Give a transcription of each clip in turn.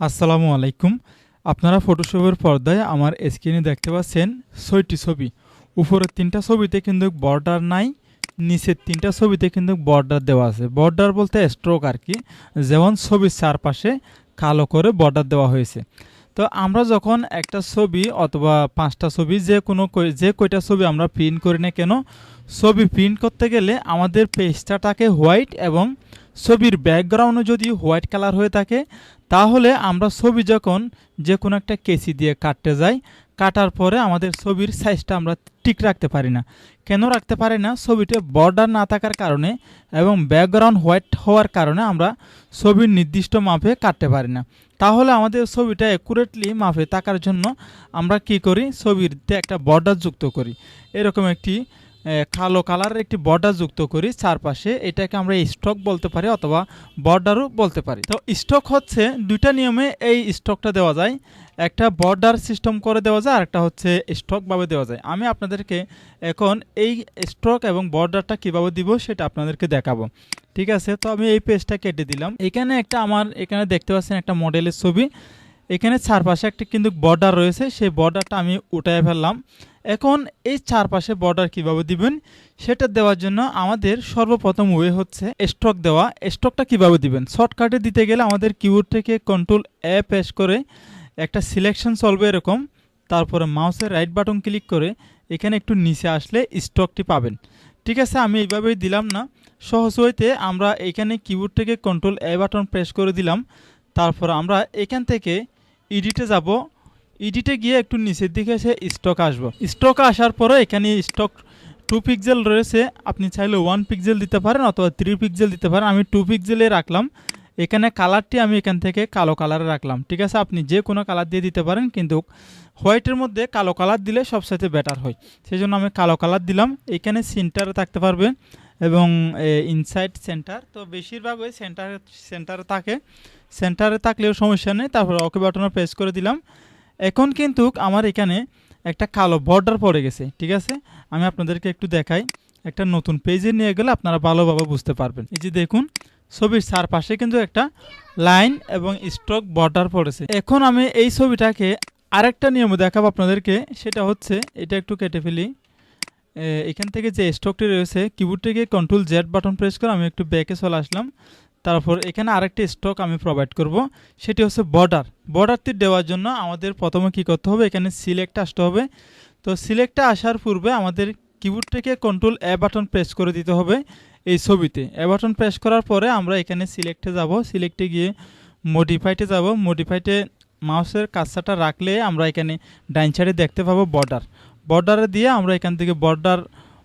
আসসালামু আলাইকুম। আপনারা ফটোশপের পর্দায় আমার স্ক্রিনে দেখতে পাচ্ছেন ছয়টি ছবি। উপরের তিনটা ছবিতে কিন্তু বর্ডার নাই, নিচের তিনটা ছবিতে কিন্তু বর্ডার দেওয়া আছে। বর্ডার বলতে স্ট্রোক আর কি, যেমন ছবির চারপাশে কালো করে বর্ডার দেওয়া হয়েছে। তো আমরা যখন একটা ছবি অথবা পাঁচটা ছবি, যে কোনো যে কয়টা ছবি আমরা প্রিন্ট করি না কেন, ছবি প্রিন্ট করতে গেলে আমাদের পেজটা থাকে হোয়াইট এবং ছবির ব্যাকগ্রাউন্ডও যদি হোয়াইট কালার হয়ে থাকে তাহলে আমরা ছবি যখন যে কোনো একটা কেসি দিয়ে কাটতে যাই, কাটার পরে আমাদের ছবির সাইজটা আমরা ঠিক রাখতে পারি না। কেন রাখতে পারি না? ছবিতে বর্ডার না থাকার কারণে এবং ব্যাকগ্রাউন্ড হোয়াইট হওয়ার কারণে আমরা ছবির নির্দিষ্ট মাপে কাটতে পারি না। তাহলে আমাদের ছবিটা অ্যাকুরেটলি মাপে থাকার জন্য আমরা কি করি? ছবিতে একটা বর্ডার যুক্ত করি। এরকম একটি কালো কালারের একটি বর্ডার যুক্ত করি, চারপাশে এটাকে আমরা স্টক বলতে পারি অথবা বর্ডারও বলতে পারি। তো স্টক হচ্ছে দুইটা নিয়মে এই স্টকটা দেওয়া যায়। একটা বর্ডার সিস্টেম করে দেওয়া যায়, আরেকটা হচ্ছে স্টকভাবে দেওয়া যায়। আমি আপনাদেরকে এখন এই স্টক এবং বর্ডারটা কীভাবে দিব সেটা আপনাদেরকে দেখাবো। ঠিক আছে? তো আমি এই পেজটা কেটে দিলাম। এখানে একটা আমার, এখানে দেখতে পাচ্ছেন একটা মডেলের ছবি। এখানে চারপাশে একটা কিন্তু বর্ডার রয়েছে। সেই বর্ডারটা আমি উঠায় ফেললাম। এখন এই চারপাশে বর্ডার কীভাবে দিবেন, সেটা দেওয়ার জন্য আমাদের সর্বপ্রথম ওয়ে হচ্ছে স্টক দেওয়া। স্টকটা কীভাবে দিবেন? শর্টকাটে দিতে গেলে আমাদের কিবোর্ড থেকে কন্ট্রোল এ প্রেস করে একটা সিলেকশন চলবে এরকম। তারপরে মাউসের রাইট বাটন ক্লিক করে এখানে একটু নিচে আসলে স্টকটি পাবেন। ঠিক আছে, আমি এইভাবেই দিলাম না। সহজ হইতে আমরা এখানে কিবোর্ড থেকে কন্ট্রোল এ বাটন প্রেস করে দিলাম। তারপর আমরা এখান থেকে ইডিটে যাব। ইডিটে গিয়ে একটু নিচের দিকে এসে স্টক আসব। স্টক আসার পরে এখানে স্টক টু পিক্সেল রয়েছে। আপনি চাইলে ওয়ান পিক্সেল দিতে পারেন অথবা থ্রি পিক্সেল দিতে পারেন। আমি টু পিক্সেলে রাখলাম। এখানে কালারটি আমি এখান থেকে কালো কালারে রাখলাম। ঠিক আছে? আপনি যে কোনো কালার দিয়ে দিতে পারেন, কিন্তু হোয়াইটের মধ্যে কালো কালার দিলে সবসাথে বেটার হয়। সেই জন্য আমি কালো কালার দিলাম। এখানে সেন্টারে থাকতে পারবে এবং ইনসাইড সেন্টার তো বেশিরভাগ ওই সেন্টার সেন্টারে থাকে। সেন্টারে থাকলেও সমস্যা নেই। তারপর ওকে বাটনে প্রেস করে দিলাম। এখন কিন্তু আমার এখানে একটা কালো বর্ডার পড়ে গেছে, ঠিক আছে? আমি আপনাদেরকে একটু দেখাই। একটা নতুন পেজে নিয়ে গেলে আপনারা ভালোভাবে বুঝতে পারবেন। এই যে দেখুন, ছবির চারপাশে কিন্তু একটা লাইন এবং স্ট্রোক বর্ডার পড়েছে। এখন আমি এই ছবিটাকে আরেকটা নিয়ম দেখাবো আপনাদেরকে। সেটা হচ্ছে, এটা একটু কেটে ফেলি। এখান থেকে যে স্টকটি রয়েছে কিবোর্ড থেকে কন্ট্রোল জেড বাটন প্রেস করে আমি একটু ব্যাকে চলে আসলাম। তারপর এখানে আরেকটা স্টক আমি প্রোভাইড করব, সেটি হচ্ছে বর্ডার বর্ডারটি দেওয়ার জন্য আমাদের প্রথমে কি করতে হবে, এখানে সিলেক্ট আসতে হবে। তো সিলেক্টটা আসার পূর্বে আমাদের কিবোর্ড থেকে কন্ট্রোল এ বাটন প্রেস করে দিতে হবে এই ছবিতে। এ বাটন প্রেস করার পরে আমরা এখানে সিলেক্টে যাব সিলেক্টে গিয়ে মডিফাইতে যাব। মডিফাইতে মাউসের কাজটা রাখলে আমরা এখানে ডাইন সাইডে দেখতে পাবো বর্ডার বর্ডারে দিয়ে আমরা এখান থেকে বর্ডার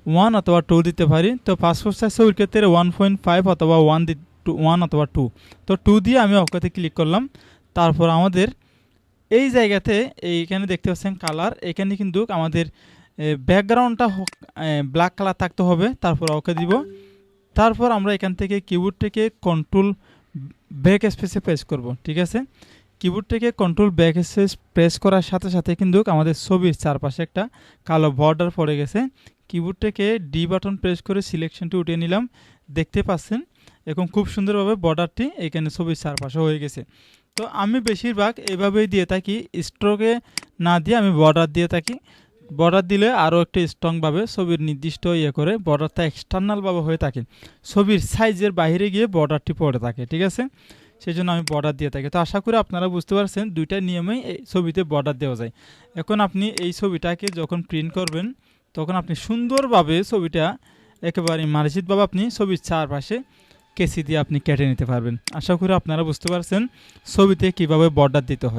ওয়ান অথবা টু দিতে পারি। তো পাসপোর্ট সাইজ ছবির ক্ষেত্রে ওয়ান পয়েন্ট ফাইভ অথবা ওয়ান টু ওয়ান অথবা টু তো টু দিয়ে আমি অকাতে ক্লিক করলাম। তারপর আমাদের এই জায়গাতে এইখানে দেখতে পাচ্ছেন কালার এখানে কিন্তু আমাদের ব্যাকগ্রাউন্ডটা ব্ল্যাক কালার থাকতে হবে। তারপর ওকে দিব। তারপর আমরা এখান থেকে কিবোর্ড থেকে কন্ট্রোল ব্যাক স্পেসে প্রেস করব, ঠিক আছে? কিবোর্ড থেকে কন্ট্রোল ব্যাক স্পেস প্রেস করার সাথে সাথে কিন্তু আমাদের ছবির চারপাশে একটা কালো বর্ডার পড়ে গেছে। কিবোর্ড থেকে ডি বাটন প্রেস করে সিলেকশনটি উঠিয়ে নিলাম। দেখতে পাচ্ছেন এখন খুব সুন্দরভাবে বর্ডারটি এখানে ছবির চারপাশে হয়ে গেছে। তো আমি বেশিরভাগ এভাবেই দিয়ে থাকি স্ট্রোকে না দিয়ে আমি বর্ডার দিয়ে থাকি। বর্ডার দিলে আরও একটু স্ট্রংভাবে ছবির নির্দিষ্ট ইয়ে করে বর্ডারটা এক্সটার্নালভাবে হয়ে থাকে। ছবির সাইজের বাইরে গিয়ে বর্ডারটি পড়ে থাকে, ঠিক আছে? সেই জন্য আমি বর্ডার দিয়ে থাকি। তো আশা করি আপনারা বুঝতে পারছেন, দুইটা নিয়মেই এই ছবিতে বর্ডার দেওয়া যায়। এখন আপনি এই ছবিটাকে যখন প্রিন্ট করবেন, তখন আপনি সুন্দরভাবে ছবিটা একেবারে মার্জিতভাবে আপনি ছবির চারপাশে কেসি দিয়ে আপনি কেটে নিতে পারবেন। আশা করি আপনারা বুঝতে পারছেন ছবিতে কীভাবে বর্ডার দিতে হয়।